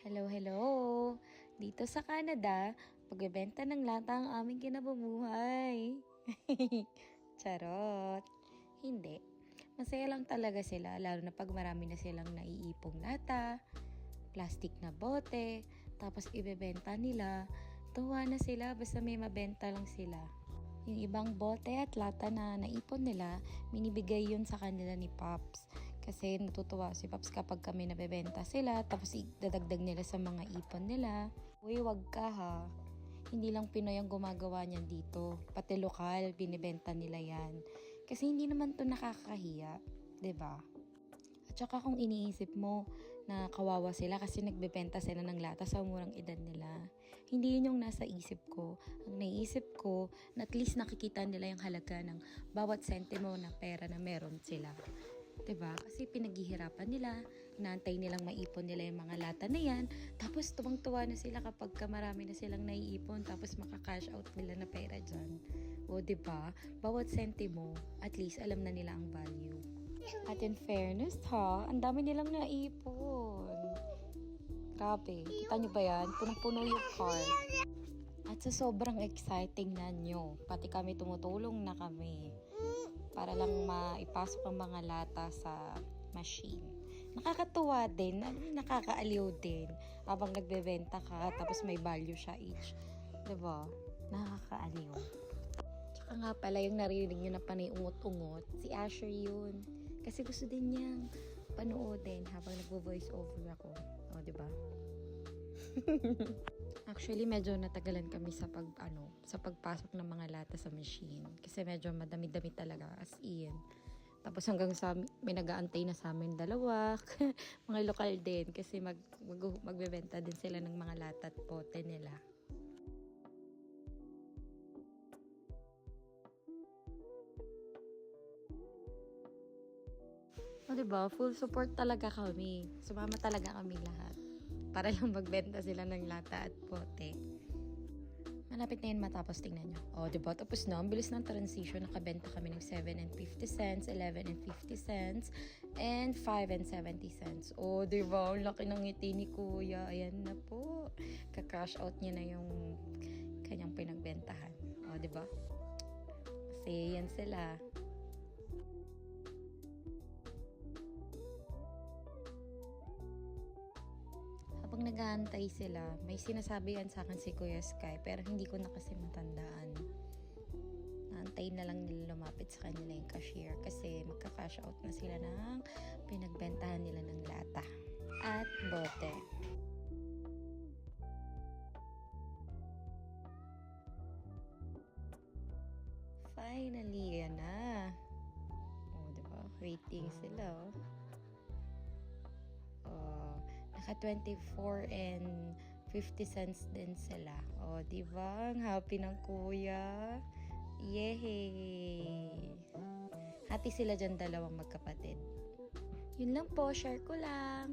Hello, hello! Dito sa Canada, pagbebenta ng lata ang aming kinabubuhay. Charot! Hindi. Masaya lang talaga sila, lalo na pag marami na silang naiipong lata, plastic na bote, tapos ibebenta nila. Tuwa na sila basta may mabenta lang sila. Yung ibang bote at lata na naipon nila, minibigay yun sa kanila ni Pops. Kasi natutuwa si Pops kapag kami nabebenta sila, tapos idadagdag nila sa mga ipon nila. Uy, wag ka ha. Hindi lang Pinoy ang gumagawa niyan dito. Pati lokal, binibenta nila yan. Kasi hindi naman to nakakahiya. ba? At saka kung iniisip mo na kawawa sila kasi nagbebenta sila ng lata sa murang edad nila, hindi yun yung nasa isip ko. Ang naiisip ko, na at least nakikita nila yung halaga ng bawat sentimo na pera na meron sila. 'Di ba? Kasi pinaghihirapan nila, inaantay nilang maipon nila yung mga lata na yan, tapos tuwang-tuwa na sila kapag ka marami na silang naiipon, tapos maka-cash out nila na pera dyan. O, ba? Bawat sentimo, at least alam na nila ang value. At in fairness ha, ang dami nilang naipon. Grabe, kita nyo ba yan? Punong-puno yung cart. At sa sobrang exciting na nyo, pati kami tumutulong na kami para lang maipasok ang mga lata sa machine. Nakakatuwa din, nakakaaliw din habang nagbebenta ka tapos may value siya each. 'Di ba? Nakakaaliw. Tsaka nga pala yung narinig nyo na panay ungot-ungot, si Asher yun. Kasi gusto din niyang panoodin habang nagvo-voice over ako. O, di ba? Actually, medyo natagalan kami sa pag ano, sa pagpasok ng mga lata sa machine kasi medyo madami-dami talaga as in. Tapos hanggang sa may nag-aantay na sa amin dalawa, mga lokal din kasi mag, mag magbebenta din sila ng mga lata at pote nila. O, diba? Full support talaga kami. Sumama talaga kami lahat. Para lang magbenta sila ng lata at pote. Malapit na yun matapos, tingnan nyo. O, diba? Tapos na, ang bilis ng transition. Nakabenta kami ng 7 and 50 cents, 11 and 50 cents, and 5 and 70 cents. O, diba? Ang laki ng ngiti ni kuya. Ayan na po. Ka-cash out niya na yung kanyang pinagbentahan. O, diba? Kasi yan sila. Nag-aantay sila, may sinasabi yan sa akin si Kuya Sky, pero hindi ko na kasi matandaan. Naantay na lang nila lumapit sa kanila yung cashier kasi magka-cash out na sila ng pinagbentahan nila ng lata at bote. Finally, yan na. Oh, di ba? Waiting sila, oh. Oh, naka 24 and 50 cents din sila. O, di ba? Ang happy ng kuya. Yehey! Hati sila dyan dalawang magkapatid. Yun lang po, share ko lang.